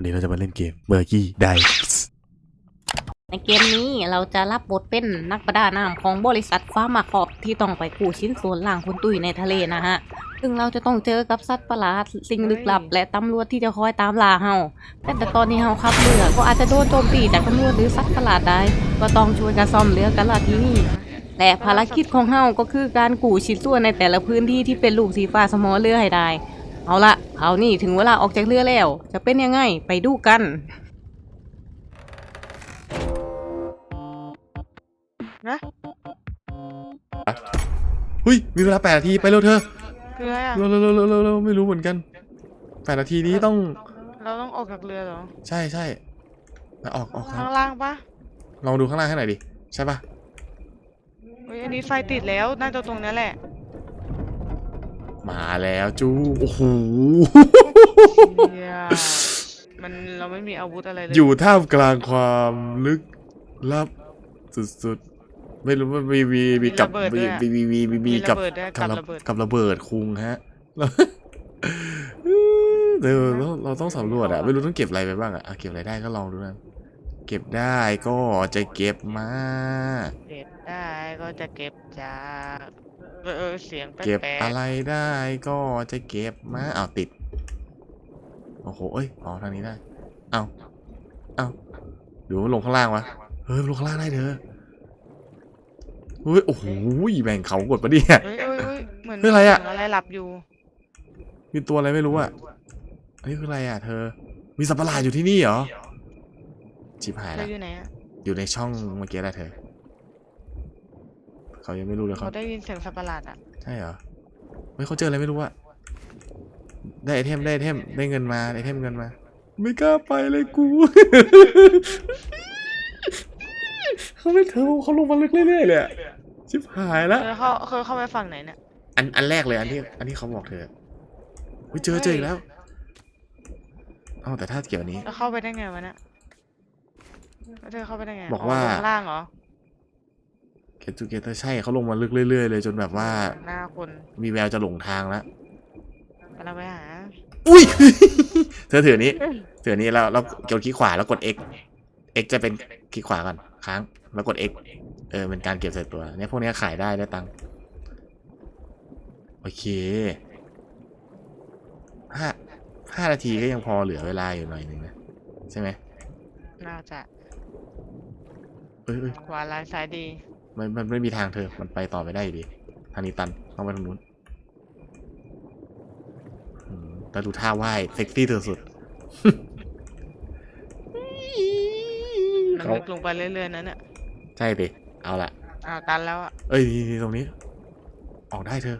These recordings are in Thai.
วันนี้เราจะมาเล่นเกมเมอร์กี้ไดในเกมนี้เราจะรับบทเป็นนักประดาน้ำของบริษัทฟ้ามาคอบที่ต้องไปกู้ชิ้นส่วนล่างคุณตุ้ยในทะเลนะฮะ ซึ่งเราจะต้องเจอกับสัตว์ประหลาดสิ่งลึกลับ และตำรวจที่จะคอยตามล่าเฮาแต่แต่ตอนนี้เฮาขับเรือก็อาจจะโดนโจมตีจากตำรวจหรือสัตว์ประหลาดได้ก็ต้องช่วยกันซ่อมเรือกันละที่นี่และภารกิจของเฮาก็คือการกู้ชิ้นส่วนในแต่ละพื้นที่ที่เป็นลูกสีฟ้าสมอเรือให้ได้ เอาละคราวนี้ถึงเวลาออกจากเรือแล้ว จะเป็นยังไงไปดูกัน นะหุ้ย มีเวลาแปดนาทีไปเร็วเธอคืออะไรอะ เร็วเร็วเร็วเร็วเร็วเร็วไม่รู้เหมือนกันแปดนาทีนี้ต้องเราต้องออกจากเรือเหรอ ใช่ใช่ไปออกออกทางข้างล่างปะลองดูข้างล่างให้หน่อยดิ ใช่ปะเฮ้ยอันนี้ไฟติดแล้ว น่าจะตรงนี้แหละ มาแล้วจู โอ้โห เชี่ยมันเราไม่มีอาวุธอะไรเลยอยู่ท่ามกลางความลึกลับสุดๆ ไม่รู้ว่ามีมีมีกับมีมีมีมีมีมีกับระเบิดด้วยกักับบระระเบิดกับระเบิดคุงฮะแล้วเดี๋ยวเราเราต้องสำรวจอะไม่รู้ต้องเก็บอะไรไปบ้างอะอะเก็บอะไรได้ก็ลองดูนะ เก็บได้ก็จะเก็บมา เก็บได้ก็จะเก็บจาก เออเออเสียงแปลเก็บกอะไรได้ก็จะเก็บมาอ้าวติด โอ้โห เอ้ย อ๋อ ทางนี้ได้ เอาเอาหรือว่ามันลงข้างล่างวะ เฮ้ยมันลงข้างล่างได้เธอเฮ้ย โอ้โหแบ่งเขากดปะเนี่ยๆเฮ้ยเฮ้ยเฮ้ยเหมือนเฮ้ยอะไรอะเหมืนอะไรหลับอยู่ มีตัวอะไรไม่รู้อะอันนี้คืออะไรอะเธอ มีสัตว์ประหลาดอยู่ที่นี่เหรอ ชิบหายเธละออยู่ไหนอะอยู่ในช่องเมื่อกี้แหละเธอ เขายังไม่รู้เลยเขาเขาได้ยินเสียงสัตว์ประหลาดอะใช่เหรอเฮ้ยเขาเจออะไรไม่รู้อะได้ไอเทมได้ไอเทมได้เงินมาได้ไอเทมเงินมา ไม่กล้าไปเลยกู เขาไม่เธอเขาลงมาลึกเรื่อยๆเลยอะชิบหายละเธอเข้าเคยเข้าไปฝั่งไหนเนี่ย อันอันแรกเลยอันที่อันที่เขาบอกเธอเฮ้ยเจอเจออีกแล้วเอ้าแต่ถ้าเกี่ยวอันนี้ แล้วเข้าไปได้ไงวะเนี่ยแล้วเธอเข้าไปได้ไงบอกว่าลงข้างล่างเหรอ เกตจูเกเตอร์ใช่เขาลงมาลึกเรื่อยๆเลยจนแบบว่าหน้าคนมีแววจะหลงทางแล้วกำลังไปหา อุ้ย เธอถืออนนี้ถืออนนี้แล้วแล้วกดคลิกขวาแล้วกด X X จะเป็นคลิกขวาก่อนค้างแล้วกด X เออเป็นการเก็บใส่ตัวเนี่ยพวกเนี้ยขายได้ได้ตังค์โอเคห้าห้านาทีก็ยังพอเหลือเวลาอยู่หน่อยหนึ่งนะใช่ไหมน่าจะเอ้ยเอ้ยขวาลายซ้ายดี มันมันไม่มีทางเธอ มันไปต่อไม่ได้อยู่ดี ทางนี้ตัน ต้องไปทางนู้นอืมแต่ดูท่าว่ายเซ็กซี่เธอสุดมันเขาลึกลงไปเรื่อยๆนั่นเนี่ยใช่ดิ เอาละอ้าวตันแล้วอะ เอ้ยนี่นี่ตรงนี้ ออกได้เธอ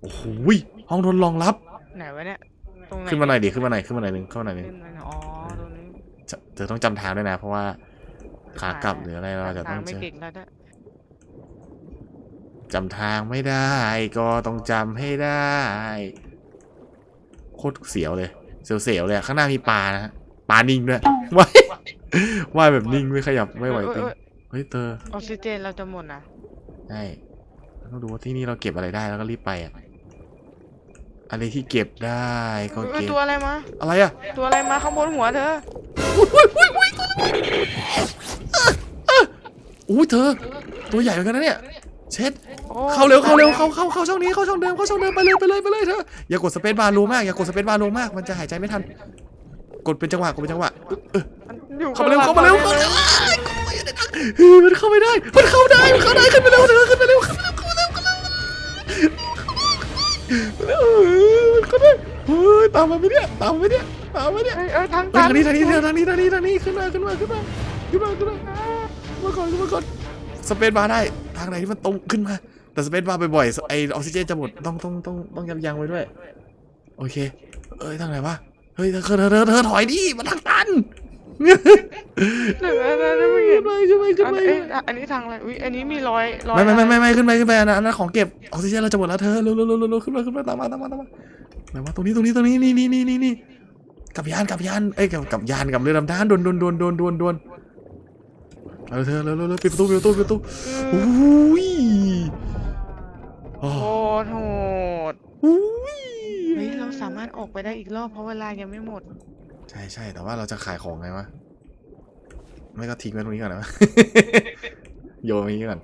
โอ้โหยห้องทดลองรับ ไหนวะเนี่ย ตรงไหน ขึ้นมาหน่อยดิ ขึ้นมาหน่อย ขึ้นมาหน่อยหนึ่งขึ้นมาหน่อยหนึ่งขึ้นมาหน่อยอ๋อตรงนี้จะเธอต้องจำทางด้วยนะ เพราะว่า ขากลับหรืออะไรเราจะต้องไม่เจอเก่งแล้วด้วยจำทางไม่ได้ ก็ต้องจำให้ได้ โคตรเสียวเลยเสียวๆเลยอะข้างหน้ามีปลานะฮะปลานิ่งด้วยว่ายว่ายแบบนิ่งไม่ขยับไม่ไหวเอ้ยติงเอ้ยเฮ้ยเธอออกซิเจนเราจะหมดนะใช่ต้องดูว่าที่นี่เราเก็บอะไรได้แล้วก็รีบไปอะอะไรที่เก็บได้ก็เอ้ยเก็บตัวอะไรมา อะไรอะ ตัวอะไรมาข้างบนหัวเธอ อุ้ยเธอ ตัวใหญ่เหมือนกันนะเนี่ย เช็ดโอ้เข้าเร็วเข้าเร็วเข้าเข้าเข้าช่องนี้เข้าช่องเดิมเข้าช่องเดิมไปเลยไปเลยไปเลยเธอ อย่ากดสเปซบาร์รัวมากอย่ากดสเปซบาร์รัวมาก มันจะหายใจไม่ทัน กดเป็นจังหวะกดเป็นจังหวะเออมันอยู่เข้ามาเร็วข้เข้างมาเร็วหลัเข้างมาเร็วเฮ้ยมันเข้าไม่ได้ มันเข้าได้ มันเข้าได้ขึ้นไปเร็วเธอขึ้นไปเร็วขึ้นไปเร็วขึ้นไปเร็วขึ้นไปเร็วเร็วมันเข้าได้เฮ้ยตามมาไหมเนี่ยตามมาไหมเนี่ยตามมาไหมเนี่ยเอ้ยเอ้ยทางเฮ้ยตันทางนี้ทางนี้ทางนี้ทางนี้ทางนี้ขึ้นมาขึ้นมาขึ้นมาขึ้นมาขึ้นมาขึ้น มาก่อนขึ้นมาก่อนสเปซบาร์ได้ทางไหนที่มันตรงขึ้นมา แต่สเปซบาร์บ่อยๆไอออกซิเจนจะหมดต้องต้องต้องต้องยับยั้งไว้ด้วย โอเค เอ้ยทางไหนวะเฮ้ยเธอเธอเธอเธอถอยดิมันทางตันเหลืออะไรนะมึงเห็ขึ้นนไปขึ้นไปขึ้นอันไปเอ้ยอันนี้ทางอะไรอุ้ยอันนี้มีรอยรอยไม่ไม่ไม่ไม่อะรไม่ขึ้นไปขึ้นไปอันนั้นอันนั้นของเก็บออกซิเจนเราจะหมดแล้วเธอเร็วเร็วเร็วเร็วเร็วขึ้นมาขึ้นมาตามมาตามมาตามมาไหนวะตรงนี้ตรงนี้ตรงนี้นี่นี่นี่นี่นี่กับยานกับยานเอ้ยกับกับยานกับเรือดำน้ำดวนดวนดวนดวนดวนดวน เอาเธอเร็วเร็วเร็วปิดประตูปิดประตูปิดประตูอืมอุ้ยโอ้โคตรโหดอุ้ยเฮ้ยเราสามารถออกไปได้อีกรอบเพราะเวลายังไม่หมด ใช่ใช่แต่ว่าเราจะขายของไงวะไม่ก็ทิ้งไว้ตรงนี้ก่อนนะโยนไว้ตรงนี้ก่อน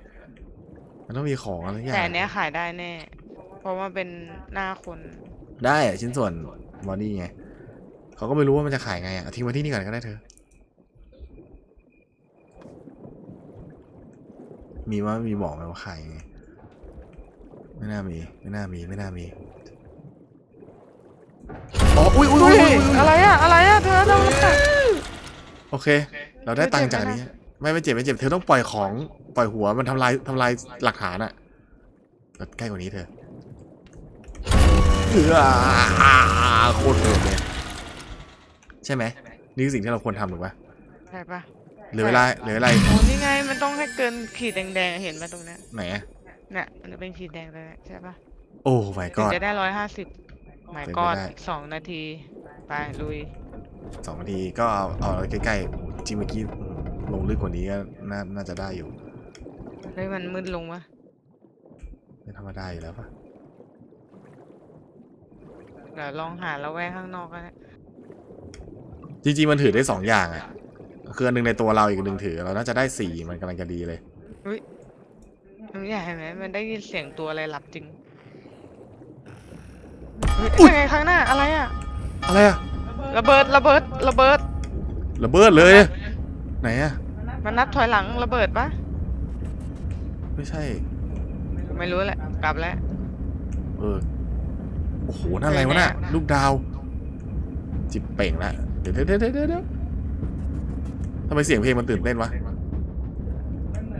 มันต้องมีของอะไรอย่างแต่อันเนี้ยขายได้แน่ เพราะว่าเป็นหน้าคน ได้อะชิ้นส่วนบอดี้ไงเขาก็ไม่รู้ว่ามันจะขายไงอะเอาทิ้งไว้ที่นี่ก่อนก็ได้เธอ มีว่ามีบอกไหมว่าขายไงไม่น่ามี ไม่น่ามี ไม่น่ามี อ๋อ อุ้ยอุ้ยเฮ้อุ้ยยอุ้ยอุ้ยอะไรอะอะไรอะเธอทำอะไรอะโอเค เราได้ตังค์จากอันนี้ ไม่ไม่เจ็บไม่เจ็บ เธอต้องปล่อยของ ปล่อยหัว มันทำลายทำลายหลักฐานอะใกล้กว่านี้เธอเออโคตรโหดเลย ใช่ไหม นี่คือสิ่งที่เราควรทำถูกปะ ใช่ปะ เหลือเวลาเหลืออะไรโอ้นี่ไงมันต้องให้เกินขีดแดงๆเห็นไหมตรงเนี้ยไหนอะเนี่ยมันจะเป็นขีดแดงเลยใช่ปะโอ้ไม่ถึก็ งจะได้ร้อยห้าสิบหมายเป็นกไปอดได้ อีกสองนาที ไปลุย สองนาทีก็เอาเอาใกล้ๆจริงเมื่อกี้ลงลึกกว่านี้ก็น่าน่าจะได้อยู่เฮ้ยมันมืดลงวะไม่ธรรมดาอยู่แล้วปะเดี๋ยวลองหาแล้วแวกข้างนอกกันนะจริงๆมันถือได้สองอย่างอะ คืออันหนึ่งในตัวเราอีกอันหนึ่งถือ เราน่าจะได้สี่มันกำลังจะดีเลยมันใหญ่ไหมมันได้ยินเสียงตัวอะไรหลับจริงเฮ้ยยังไงข้างหน้าอะไรอะอะไรอะระเบิดระเบิดระเบิด ระเบิดเลย ไหนอะมันนับถอยหลังระเบิดปะไม่ใช่ ไม่รู้แหละกลับแล้ว เออโอ้โหนั่นอะไรวะน่ะลูกดาว จิบเป่งละเดี๋ยวเดี๋ยวเดี๋ยวเดี๋ยวเดี๋ยว ทำไมเสียงเพลงมันตื่นเต้นวะ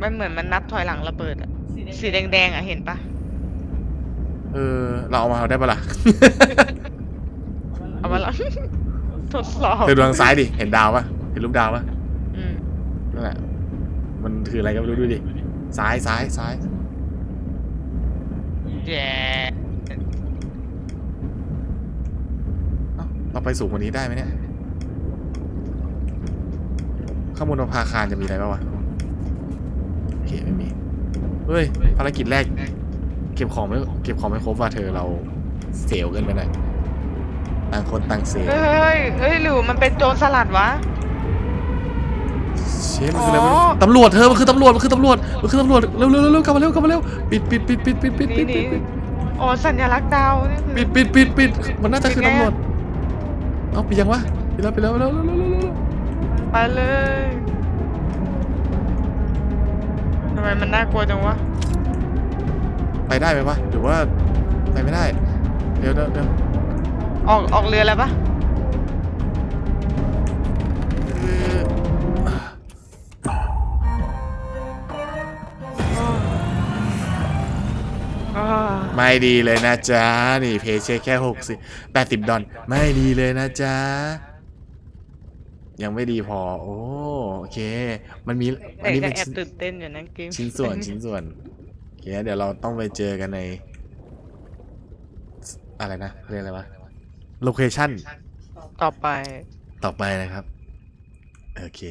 มันเหมือนมันนับถอยหลังระเบิดอะสีแดงๆอะเห็นปะเออ เราเอามาเอาได้ปะล่ะ เอามาละทดสอบเธอดูทางซ้ายดิ เห็นดาวปะเห็นรูปดาวปะอืมนั่นแหละ มันคืออะไรก็ไม่รู้ดูดิ ซ้ายซ้ายซ้าย แย่เอ้าเราไปสูงกว่านี้ได้ไหมเนี่ย ข้างบนภาคารจะมีอะไรปะวะโอเคไม่มี เฮ้ย ภารกิจแรก เก็บของไม่เก็บของไม่ครบว่ะเธอเราเสียวเกินไปหน่อยต่างคนต่างเสียเฮ้ยเฮ้ยหรือมันเป็นโจรสลัดวะเชฟมันคืออะไรวะอ๋อตำรวจเธอมันคือตำรวจมันคือตำรวจมันคือตำรวจเร็วเร็วเร็วเร็วกลับมาเร็วกลับมาเร็วปิดปิดปิดปิดปิดปิดหปินี่ดปินี่ดปิดโอ้สัญลักษณ์ดาวนี่คือปิดปิดปิดปิดมันน่าจะคือปิดไงตำรวจเอาปิดยังวะปิดแล้วปิดแล้วปิดแล้วเร็ว ไปเลยทำไมมันน่ากลัวจังวะ ไปได้ไหมวะหรือว่าไปไม่ได้เดี๋ยวเดี๋ยวเดี๋ยวออกออกเรือแล้วปะอ่าไม่ดีเลยนะจ๊ะ นี่เพย์เช็คแค่หกสิแปดสิบดอลไม่ดีเลยนะจ๊ะ ยังไม่ดีพอ โอ้โอเค มันมีอัแต่นนี้ก็เป็นแอบชิ้นตื่นเต้นอยู่นะเกมชิ้นส่วนชิ้นส่วนโอเคเดี๋ยวเราต้องไปเจอกันใน อะไรนะเขาเรียกอะไรวะโลเคชั่นต่อไป ต่อไปนะครับ โอเค